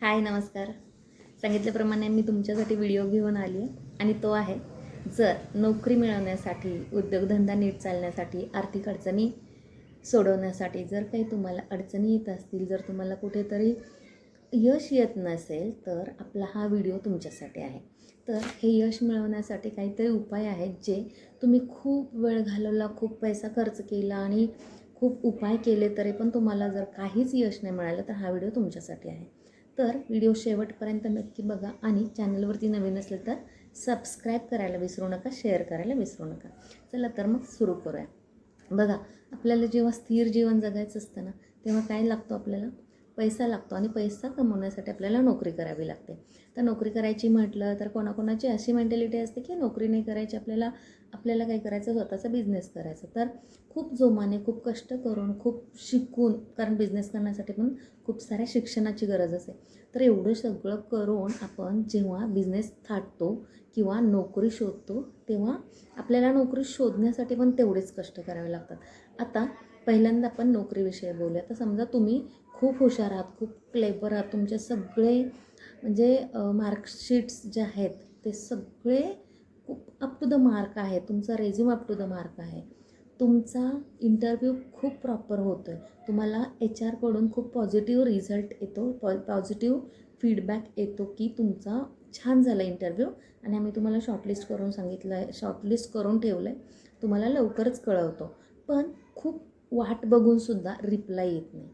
हाय नमस्कार. सांगितल्याप्रमाणे मी तुमच्यासाठी व्हिडिओ घेऊन आली आहे आणि तो आहे जर नोकरी मिळवण्यासाठी उद्योगधंदा नीट चालण्यासाठी आर्थिक अडचणी सोडवण्यासाठी जर काही तुम्हाला अडचणी येत असतील जर तुम्हाला कुठेतरी यश येत नसेल तर आपला हा व्हिडिओ तुमच्यासाठी आहे. तर हे यश मिळवण्यासाठी काहीतरी उपाय आहेत जे तुम्ही खूप वेळ घालवला खूप पैसा खर्च केला आणि खूप उपाय केले तरी पण तुम्हाला जर काहीच यश नाही मिळालं तर हा व्हिडिओ तुमच्यासाठी आहे. तर व्हिडिओ शेवटपर्यंत नक्की बघा आणि चॅनलवरती नवीन असले तर सबस्क्राईब करायला विसरू नका शेअर करायला विसरू नका. चला तर मग सुरू करूया. बघा आपल्याला जेव्हा स्थिर जीवन जगायचं असतं ना तेव्हा काय लागतो आपल्याला? पैसा लागतो आणि पैसा कमवण्यासाठी आपल्याला नोकरी करावी लागते. तर नोकरी करायची म्हटलं तर कोणाकोणाची अशी मेंटॅलिटी असते की नोकरी नाही करायची आपल्याला आपल्याला काय करायचं स्वतःचा बिझनेस करायचा. तर खूप जोमाने खूप कष्ट करून खूप शिकून कारण बिझनेस करण्यासाठी पण खूप साऱ्या शिक्षणाची गरज असते. तर एवढं सगळं करून आपण जेव्हा बिझनेस थाटतो किंवा नोकरी शोधतो तेव्हा आपल्याला नोकरी शोधण्यासाठी पण तेवढेच कष्ट करावे लागतात. आता पहिल्यांदा आपण नोकरीविषयी बोलूया. तर समजा तुम्ही खूप हुशार आहात खूप क्लेबर आहात. तुमचे सगळे म्हणजे मार्कशीट्स जे आहेत ते सगळे खूप अप टू द मार्क आहे तुमचा resume up to the mark आहे. तुमचा इंटरव्ह्यू खूप प्रॉपर होतो आहे तुम्हाला एच आरकडून खूप पॉझिटिव्ह रिझल्ट येतो पॉ पॉझिटिव्ह फीडबॅक येतो की तुमचा छान झाला इंटरव्ह्यू आणि आम्ही तुम्हाला शॉर्टलिस्ट करून सांगितलं आहे शॉर्टलिस्ट करून ठेवलं आहे तुम्हाला लवकरच कळवतो. पण खूप वाट बघूनसुद्धा रिप्लाय येत नाही.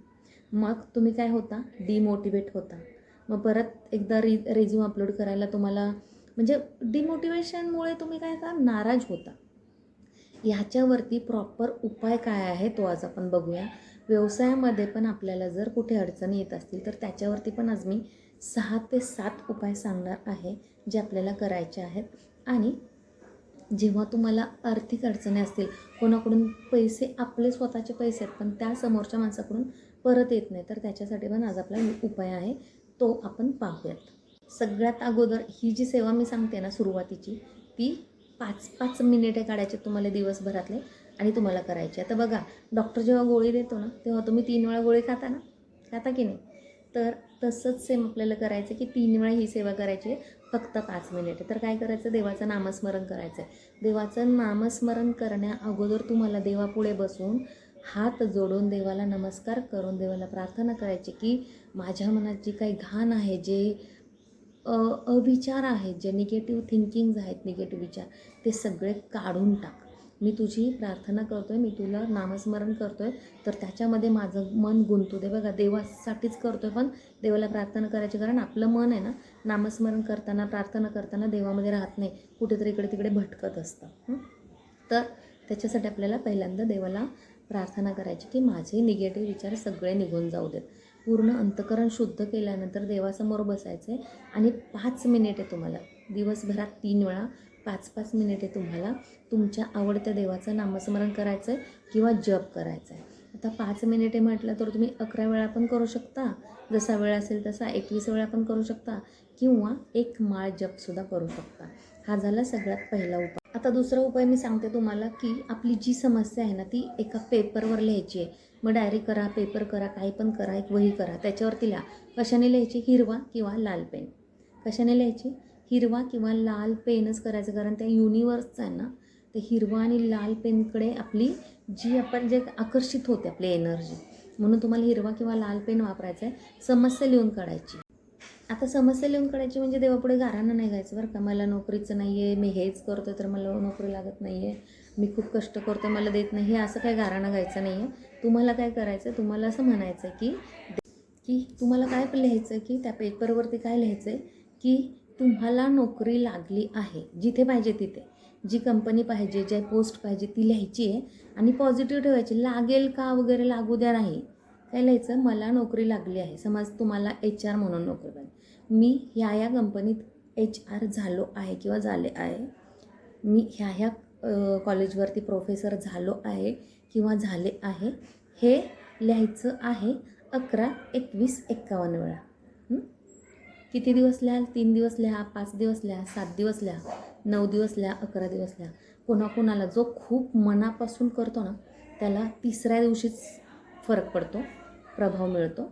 मग तुम्ही काय होता? डिमोटिवेट होता. मग परत एकदा रि रेझ्यूम अपलोड करायला तुम्हाला म्हणजे डिमोटिवेशनमुळे तुम्ही काय का नाराज होता. ह्याच्यावरती प्रॉपर उपाय काय आहे तो आज आपण बघूया. व्यवसायामध्ये पण आपल्याला जर कुठे अडचणी येत असतील तर त्याच्यावरती पण आज मी सहा ते सात उपाय सांगणार आहे जे आपल्याला करायचे आहेत. आणि जेव्हा तुम्हाला आर्थिक अडचणी असतील कोणाकडून पैसे आपले स्वतःचे पैसे आहेत पण त्या समोरच्या माणसाकडून परत येत नाही. तर त्याच्यासाठी पण आज आपला उपाय आहे तो आपण पाहूयात. सगळ्यात अगोदर ही जी सेवा मी सांगते ना सुरुवातीची ती पाच पाच मिनिटे काढायचे तुम्हाला दिवसभरातले आणि तुम्हाला करायचे. आता बघा डॉक्टर जेव्हा गोळी देतो ना तेव्हा तुम्ही तीन वेळा गोळी खाता ना? खाता की नाही? तर तसंच सेम आपल्याला करायचं की तीन वेळा ही सेवा करायची आहे फक्त पाच मिनिटे. तर काय करायचं? देवाचं नामस्मरण करायचं आहे देवाचं नामस्मरण करण्या अगोदर तुम्हाला देवापुढे बसून हात जोडून देवाला नमस्कार करून देवाला प्रार्थना करायची की माझ्या मनात जी काही घाण आहे जे अविचार आहेत जे निगेटिव्ह थिंकिंग्ज आहेत निगेटिव्ह विचार ते सगळे काढून टाक. मी तुझी प्रार्थना करतो आहे मी तुला नामस्मरण करतो आहे तर त्याच्यामध्ये माझं मन गुंतू दे. बघा देवासाठीच करतो आहे पण देवाला प्रार्थना करायची कारण आपलं मन आहे ना नामस्मरण करताना प्रार्थना करताना देवामध्ये राहत नाही. कुठेतरी इकडे तिकडे भटकत असतं. तर त्याच्यासाठी आपल्याला पहिल्यांदा देवाला प्रार्थना करायची की माझे निगेटिव्ह विचार सगळे निघून जाऊ देत. पूर्ण अंतकरण शुद्ध केल्यानंतर देवासमोर बसायचं आहे आणि पाच मिनिटे तुम्हाला दिवसभरात तीन वेळा पाच पाच मिनिटे तुम्हाला तुमच्या आवडत्या देवाचं नामस्मरण करायचं आहे किंवा जप करायचं आहे आता पाच मिनिटे म्हटलं तर तुम्ही अकरा वेळा पण करू शकता. जसा वेळ असेल तसा एकवीस वेळा पण करू शकता. किंवा एक माळ जपसुद्धा करू शकता. हा झाला सगळ्यात पहिला उपाय. आता दुसरा उपाय मी सांगते तुम्हाला की आपली जी समस्या आहे ना ती एका पेपरवर लिहायची आहे. मग डायरी करा पेपर करा काही पण करा एक वही करा. त्याच्यावरती लिहा. कशाने लिहायची? हिरवा किंवा लाल पेन. कशाने लिहायची? हिरवा किंवा लाल पेनच करायचं. कारण त्या युनिवर्सचं आहे ना ते हिरवा आणि लाल पेनकडे आपली जी आपण जे आकर्षित होते आपली एनर्जी म्हणून तुम्हाला हिरवा किंवा लाल पेन वापरायचा आहे. समस्या लिहून काढायची. आता समस्या लिहून काढायची म्हणजे देवापुढे गारांना नाही घ्यायचं बरं का. मला नोकरीचं नाही आहे मी हेच करतो तर मला नोकरी लागत नाही आहे मी खूप कष्ट करतो मला देत नाही. हे असं काही गाराणं घ्यायचं नाही आहे तुम्हाला काय करायचं आहे तुम्हाला असं म्हणायचं आहे की की तुम्हाला काय लिहायचं आहे की त्या पेपरवरती काय लिहायचं आहे की तुम्हाला नोकरी लागली आहे. जिथे पाहिजे तिथे. जी कंपनी पाहिजे जे पोस्ट पाहिजे ती लिहायची आहे. आणि पॉझिटिव्ह ठेवायची. लागेल का वगैरे लागू द्या नाही. काय लिहायचं? मला नोकरी लागली आहे. समज तुम्हाला एच आर म्हणून नोकरी पाहिजे मी ह्या या कंपनीत एच आर झालो आहे किंवा झाले आहे. मी ह्या ह्या कॉलेजवरती प्रोफेसर झालो आहे किंवा झाले आहे. हे लिहायचं आहे अकरा एकवीस एक्कावन्न वेळा. किती दिवस लिहाल? तीन दिवस लिहा पाच दिवस लिहा सात दिवस लिहा. नऊ दिवस लिहा अकरा दिवस ल्या कोणाकोणाला जो खूप मनापासून करतो ना त्याला तिसऱ्या दिवशीच फरक पडतो प्रभाव मिळतो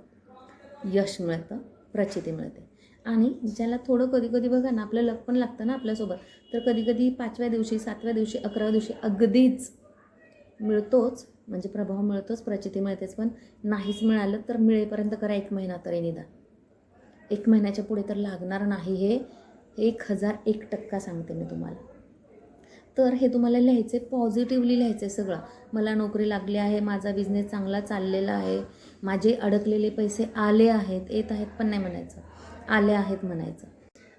यश मिळतं प्रचिती मिळते. आणि ज्याला थोडं कधी कधी बघा ना आपलं लक पण लागतं ना आपल्यासोबत तर कधी कधी पाचव्या दिवशी सातव्या दिवशी अकराव्या दिवशी अगदीच मिळतोच म्हणजे प्रभाव मिळतोच प्रचिती मिळतेच पण नाहीच मिळालं तर मिळेपर्यंत करा एक महिना तरी निदान. एक महिन्याच्या पुढे तर लागणार नाही हे एक हजार एक टक्का सांगते मी तुम्हाला. तर हे तुम्हाला लिहायचे पॉझिटिव्हली लिहायचं आहे सगळं. मला नोकरी लागली आहे माझा बिझनेस चांगला चाललेला आहे माझे अडकलेले पैसे आले आहेत येत आहेत पण नाही म्हणायचं. आले आहेत म्हणायचं.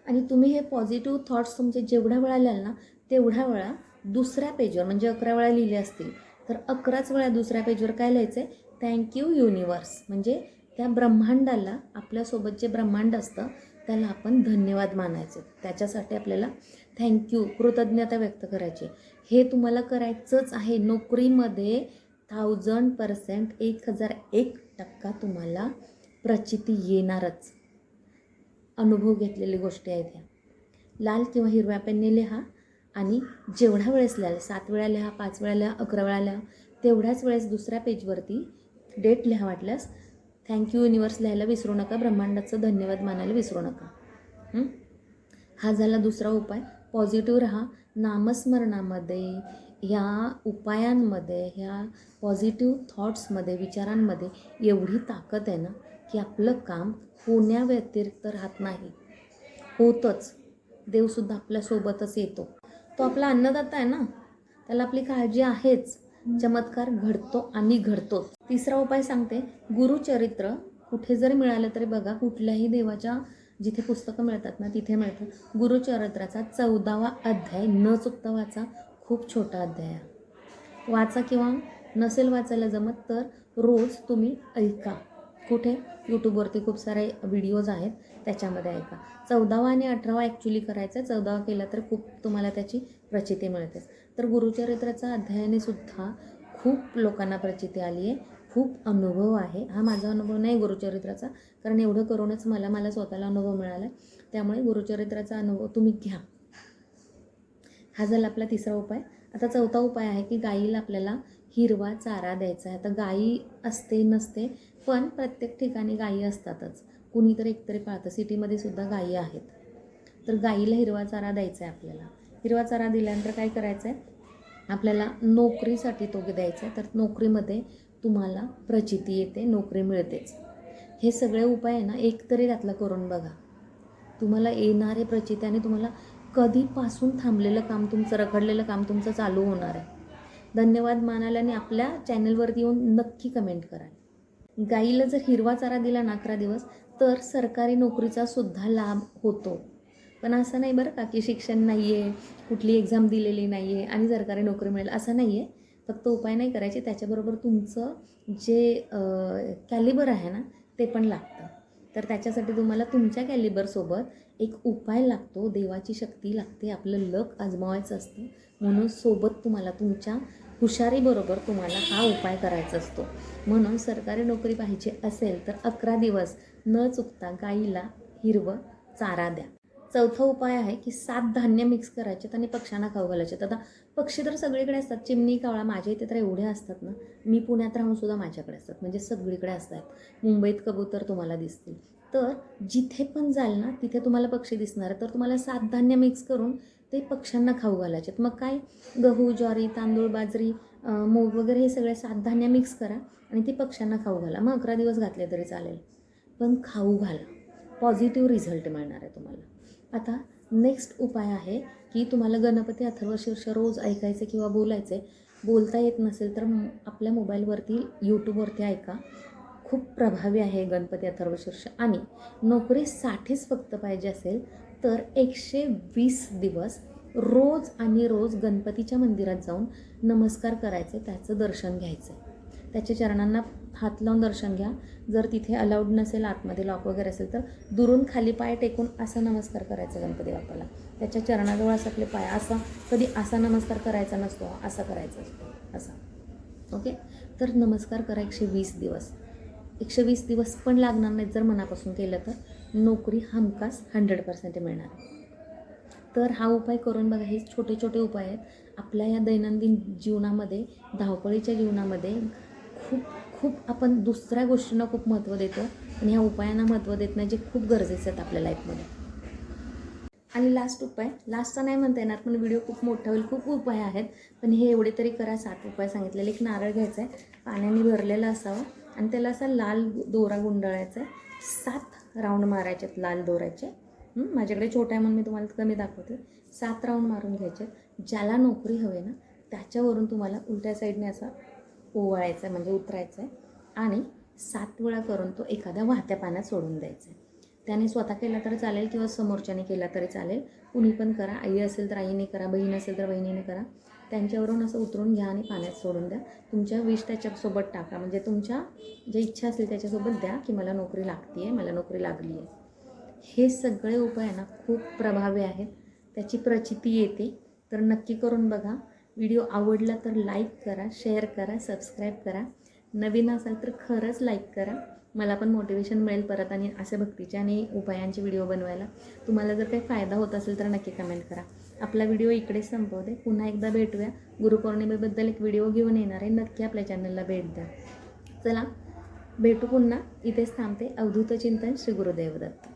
आणि तुम्ही हे पॉझिटिव्ह थॉट्स तुमचे जेवढ्या वेळा लिहाल ना तेवढ्या वेळा दुसऱ्या पेजवर म्हणजे अकरा वेळा लिहिले असतील तर अकराच वेळा दुसऱ्या पेजवर काय लिहायचं आहे थँक्यू युनिवर्स म्हणजे त्या ब्रह्मांडाला आपल्यासोबत जे ब्रह्मांड असतं त्याला आपण धन्यवाद मानायचे. त्याच्यासाठी आपल्याला थँक्यू कृतज्ञता व्यक्त करायची. हे तुम्हाला करायचंच आहे. नोकरीमध्ये थाउजंड पर्सेंट एक हजार एक टक्का तुम्हाला प्रचिती येणारच. अनुभव घेतलेली गोष्टी आहेत ह्या. लाल किंवा हिरव्या पेनने लिहा आणि जेवढ्या वेळेस लिहाल सात वेळा लिहा पाच वेळा लिहा अकरा वेळा लिहा तेवढ्याच वेळेस दुसऱ्या पेजवरती डेट लिहा वाटल्यास थँक्यू युनिवर्स लिहायला विसरू नका. ब्रह्मांडाचं धन्यवाद मानायला विसरू नका. हा? झाला दुसरा उपाय. पॉझिटिव्ह राहा. नामस्मरणामध्ये ह्या उपायांमध्ये ह्या पॉझिटिव्ह थॉट्समध्ये विचारांमध्ये एवढी ताकद आहे ना की आपलं काम होण्याव्यतिरिक्त राहत नाही. होतंच. देवसुद्धा आपल्यासोबतच येतो. तो आपला अन्नदाता आहे ना? त्याला आपली काळजी आहेच. चमत्कार घडतो आणि घडतोच तिसरा उपाय सांगते. गुरुचरित्र कुठे जरी मिळालं तरी बघा कुठल्याही देवाच्या जिथे पुस्तकं मिळतात ना तिथे मिळतं. गुरुचरित्राचा चौदावा अध्याय न चुकता वाचा खूप छोटा अध्याय आहे. वाचा किंवा नसेल वाचायला जमत तर रोज तुम्ही ऐका. कुठे? यूट्यूबवरती खूप सारे व्हिडिओज आहेत. त्याच्यामध्ये ऐका चौदावा आणि अठरावा ॲक्च्युली करायचा आहे चौदावा केला तर खूप तुम्हाला त्याची प्रचिती मिळते. तर गुरुचरित्राचा अध्यायाने सुद्धा खूप लोकांना प्रचिती आली आहे खूप अनुभव आहे. हा माझा अनुभव नाही गुरुचरित्राचा कारण एवढं करूनच मला मला स्वतःला अनुभव मिळाला आहे त्यामुळे गुरुचरित्राचा अनुभव तुम्ही घ्या. हा झाला आपला तिसरा उपाय. आता चौथा उपाय आहे की गाईला आपल्याला हिरवा चारा द्यायचा आहे. आता गाई असते नसते पण प्रत्येक ठिकाणी गायी असतातच. कुणी तर एकतरी पाळतं सिटीमध्ये सुद्धा गायी आहेत. तर गाईला हिरवा चारा द्यायचा आहे आपल्याला. हिरवा चारा दिल्यानंतर काय करायचं आहे आपल्याला नोकरीसाठी तो द्यायचा आहे तर नोकरीमध्ये तुम्हाला प्रचिती येते नोकरी मिळतेच. हे सगळे उपाय आहे ना एक तरी त्यातला करून बघा. तुम्हाला येणारे प्रचिती आणि तुम्हाला कधीपासून थांबलेलं काम तुमचं रखडलेलं काम तुमचं चालू होणार आहे. धन्यवाद मानाल्याने आणि आपल्या चॅनलवरती येऊन नक्की कमेंट करा. गाईला जर हिरवा चारा दिला ना अकरा दिवस तर सरकारी नोकरीचा सुद्धा लाभ होतो. पण असं नाही बरं का की शिक्षण नाही आहे कुठली एक्झाम दिलेली नाही आहे आणि सरकारी नोकरी मिळेल असं नाही आहे फक्त उपाय नाही करायचे त्याच्याबरोबर तुमचं जे कॅलिबर आहे ना ते पण लागतं. तर त्याच्यासाठी तुम्हाला तुमच्या कॅलिबरसोबत एक उपाय लागतो देवाची शक्ती लागते आपलं लक आजमावायचं असतं. म्हणून सोबत तुम्हाला तुमच्या हुशारीबरोबर तुम्हाला हा उपाय करायचा असतो. म्हणून सरकारी नोकरी पाहिजे असेल तर अकरा दिवस न चुकता गाईला हिरवं चारा द्या. चौथा उपाय आहे की सात धान्य मिक्स करायचेत आणि पक्ष्यांना खाऊ घालायचे. आता पक्षी तर सगळीकडे असतात. चिमणी कावळा माझ्या इथे तर एवढे असतात ना. मी पुण्यात राहून सुद्धा माझ्याकडे असतात. म्हणजे सगळीकडे असतात. मुंबईत कबूतर तुम्हाला दिसतील. तर जिथे पण जाल ना तिथे तुम्हाला पक्षी दिसणार तर तुम्हाला सात धान्य मिक्स करून ते पक्ष्यांना खाऊ घालायचेत मग काय? गहू ज्वारी तांदूळ बाजरी मूग वगैरे हे सगळे सात धान्य मिक्स करा आणि ते पक्ष्यांना खाऊ घाला. मग अकरा दिवस घातले तरी चालेल. पण खाऊ घाला. पॉझिटिव्ह रिझल्ट मिळणार आहे तुम्हाला. आता नेक्स्ट उपाय आहे की तुम्हाला गणपती अथर्वशीर्ष रोज ऐकायचे किंवा बोलायचे. बोलता येत नसेल तर आपल्या मोबाईलवरती यूट्यूबवरती ऐका. खूप प्रभावी आहे गणपती अथर्वशीर्ष आणि नोकरीसाठीच फक्त पाहिजे असेल तर एकशे वीस दिवस रोज आणि रोज गणपतीच्या मंदिरात जाऊन नमस्कार करायचे त्याचं दर्शन घ्यायचं. त्याच्या चरणांना हात लावून दर्शन घ्या. जर तिथे अलाउड नसेल आतमध्ये लॉक वगैरे असेल तर दुरून खाली पाय टेकून असा नमस्कार करायचा गणपती बाप्पाला. त्याच्या चरणाजवळ असं आपले पाय असा कधी असा नमस्कार करायचा नसतो असा करायचा असतो असा. ओके तर नमस्कार करा एकशे वीस दिवस. एकशे वीस दिवस पण लागणार नाहीत जर मनापासून केलं तर. नोकरी हमखास हंड्रेड पर्सेंट मिळणार. तर हा उपाय करून बघा हे छोटे छोटे उपाय आहेत. आपल्या या दैनंदिन जीवनामध्ये धावपळीच्या जीवनामध्ये खूप खूप आपण दुसऱ्या गोष्टींना खूप महत्त्व देतो आणि ह्या उपायांना महत्त्व देत नाही जे खूप गरजेचे आहेत आपल्या लाईफमध्ये आणि लास्ट उपाय लास्टचा नाही म्हणता येणार पण व्हिडिओ खूप मोठा होईल खूप उपाय आहेत. पण हे एवढे तरी करा सात उपाय सांगितलेले. एक नारळ घ्यायचा आहे पाण्याने भरलेला असावा आणि त्याला असा लाल दोरा गुंडाळायचा आहे. सात राऊंड मारायचे आहेत लाल दोऱ्याचे. माझ्याकडे छोटा आहे म्हणून मी तुम्हाला कमी दाखवते. सात राऊंड मारून घ्यायचे ज्याला नोकरी हवी ना त्याच्यावरून तुम्हाला उलट्या साईडने असा ओवाळायचा आहे म्हणजे उतरायचा आहे. आणि सात वेळा करून तो एखाद्या वाहत्या पाण्यात सोडून द्यायचा आहे. त्याने स्वतः केला तरी चालेल किंवा समोरच्याने केला तरी चालेल. कुणी पण करा आई असेल तर आईने करा बहीण असेल तर बहिणीने करा. त्यांच्यावरून असं उतरून घ्या आणि पाण्यात सोडून द्या. तुमच्या विष त्याच्यासोबत टाका. म्हणजे तुमच्या जे इच्छा असेल त्याच्यासोबत द्या की मला नोकरी लागते आहे मला नोकरी लागली आहे हे सगळे उपाय ना खूप प्रभावी आहेत. त्याची प्रचिती येते. तर नक्की करून बघा. व्हिडिओ आवडला तर लाईक करा शेअर करा सबस्क्राईब करा. नवीन असाल तर खरंच लाईक करा. मला पण मोटिवेशन मिळेल परत आणि असे भक्तीचे आणि उपायांचे व्हिडिओ बनवायला. तुम्हाला जर काही फायदा होत असेल तर नक्की कमेंट करा. आपला व्हिडिओ इकडेच संपवते. पुन्हा एकदा भेटूया. गुरुपौर्णिमेबद्दल एक व्हिडिओ घेऊन येणार आहे. नक्की आपल्या चॅनलला भेट द्या. चला भेटू पुन्हा. इथेच थांबते. अवधूत चिंतन श्री गुरुदेव दत्त.